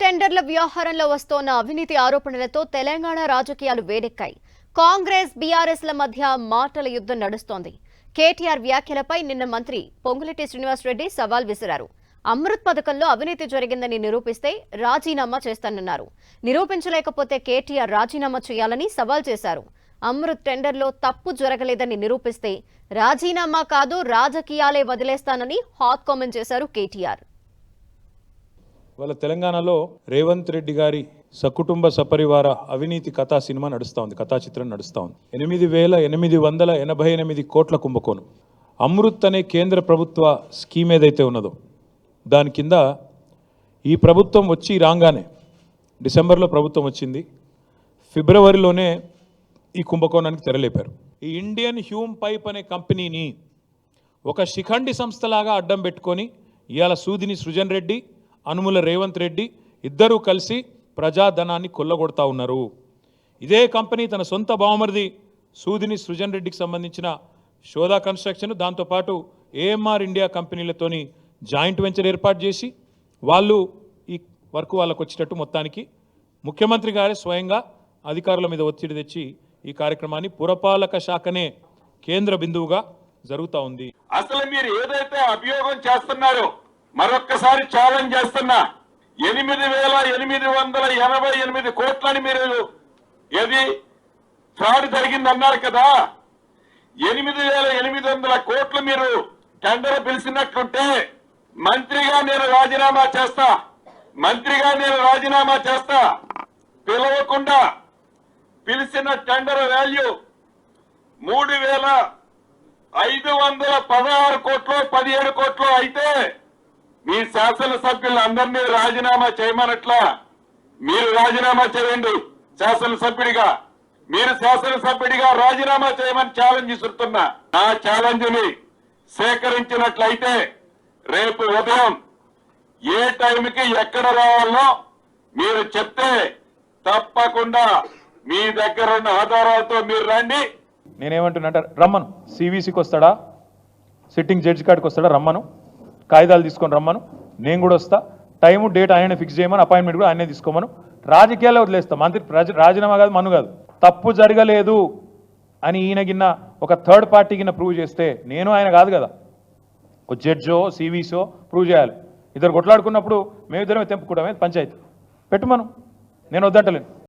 టెండర్ల వ్యవహారంలో వస్తోన్న అవినీతి ఆరోపణలతో తెలంగాణ రాజకీయాలు వేడెక్కాయి. కాంగ్రెస్ బీఆర్ఎస్ల మధ్య మాటల యుద్ధం నడుస్తోంది. కేటీఆర్ వ్యాఖ్యలపై నిన్న మంత్రి పొంగులెట్టి శ్రీనివాసరెడ్డి సవాల్ విసిరారు. అమృత్ పథకంలో అవినీతి జరిగిందని నిరూపిస్తే రాజీనామా చేస్తానన్నారు. నిరూపించలేకపోతే కేటీఆర్ రాజీనామా చేయాలని సవాల్ చేశారు. అమృత్ టెండర్లో తప్పు జరగలేదని నిరూపిస్తే రాజీనామా కాదు రాజకీయాలే వదిలేస్తానని హాట్ కామెంట్ చేశారు కేటీఆర్. వాళ్ళ తెలంగాణలో రేవంత్ రెడ్డి గారి సకుటుంబ సపరివార అవినీతి కథా సినిమా నడుస్తూ ఉంది కథా చిత్రం నడుస్తూ ఉంది. ఎనిమిది వేల ఎనిమిది వందల ఎనభై ఎనిమిది కోట్ల కుంభకోణం. అమృత్ అనే కేంద్ర ప్రభుత్వ స్కీమ్ ఏదైతే ఉన్నదో దాని కింద ఈ ప్రభుత్వం వచ్చి రాగానే డిసెంబర్లో ప్రభుత్వం వచ్చింది ఫిబ్రవరిలోనే ఈ కుంభకోణానికి తెరలేపారు. ఈ ఇండియన్ హ్యూమ్ పైప్ అనే కంపెనీని ఒక శిఖండి సంస్థలాగా అడ్డం పెట్టుకొని ఇవాళ సూదిని సృజన్ రెడ్డి అనుముల రేవంత్ రెడ్డి ఇద్దరూ కలిసి ప్రజాధనాన్ని కొల్లగొడతా ఉన్నారు. ఇదే కంపెనీ తన సొంత బావమరిది సూదిని సృజన్ రెడ్డికి సంబంధించిన షోదా కన్స్ట్రక్షన్ దాంతోపాటు ఏఎంఆర్ ఇండియా కంపెనీలతోని జాయింట్ వెంచర్ ఏర్పాటు చేసి వాళ్ళు ఈ వర్క్ వాళ్ళకు వచ్చేటట్టు మొత్తానికి ముఖ్యమంత్రి గారే స్వయంగా అధికారుల మీద ఒత్తిడి తెచ్చి ఈ కార్యక్రమాన్ని పురపాలక శాఖనే కేంద్ర బిందువుగా జరుగుతూ ఉంది. అసలు మీరు ఏదైతే అభియోగం చేస్తున్నారో మరొక్కసారి ఛాలెంజ్ చేస్తున్నా. ఎనిమిది వేల ఎనిమిది వందల ఎనభై ఎనిమిది కోట్లని మీరు ఏది ఫ్రాడ్ జరిగింది అన్నారు కదా. ఎనిమిది వేల ఎనిమిది వందల కోట్లు మీరు టెండర్ పిలిచినట్లుంటే మంత్రిగా నేను రాజీనామా చేస్తా. మంత్రిగా నేను రాజీనామా చేస్తా. పిలవకుండా పిలిచిన టెండర్ వాల్యూ మూడు వేల ఐదు వందల పదహారు కోట్లు పదిహేడు కోట్లు అయితే మీ శాసనసభ్యులందరినీ రాజీనామా చేయమనట్లా మీరు రాజీనామా చేయండి శాసనసభ్యుడిగా. మీరు శాసనసభ్యుడిగా రాజీనామా చేయమని ఛాలెంజ్ ఇస్తున్నా ఆ ఛాలెంజ్ని సేకరించినట్లయితే రేపు ఉదయం ఏ టైంకి ఎక్కడ రావాలో మీరు చెప్తే తప్పకుండా మీ దగ్గర ఉన్న ఆధారాలతో మీరు రండి. నేనేమంటున్నా రమ్మను. సివిసికి వస్తాడా? సిట్టింగ్ జడ్జి కాడికి వస్తాడా? రమ్మను. కాగితాలు తీసుకొని రమ్మను. నేను కూడా వస్తా. టైము డేట్ ఆయన ఫిక్స్ చేయమని. అపాయింట్మెంట్ కూడా ఆయనే తీసుకోమను. రాజకీయాల్లో వదిలేస్తా. మంత్రి రాజీనామా కాదు మను కాదు. తప్పు జరగలేదు అని ఈయన గిన్న ఒక థర్డ్ పార్టీ గిన్న ప్రూవ్ చేస్తే నేను ఆయన కాదు కదా. ఒక జడ్జో సివీసో ప్రూవ్ చేయాలి. ఇద్దరు కొట్లాడుకున్నప్పుడు మేమిద్దరమే తెంపుకోవడమే పంచాయతీ. పెట్టుమను. నేను వద్దంటలేను.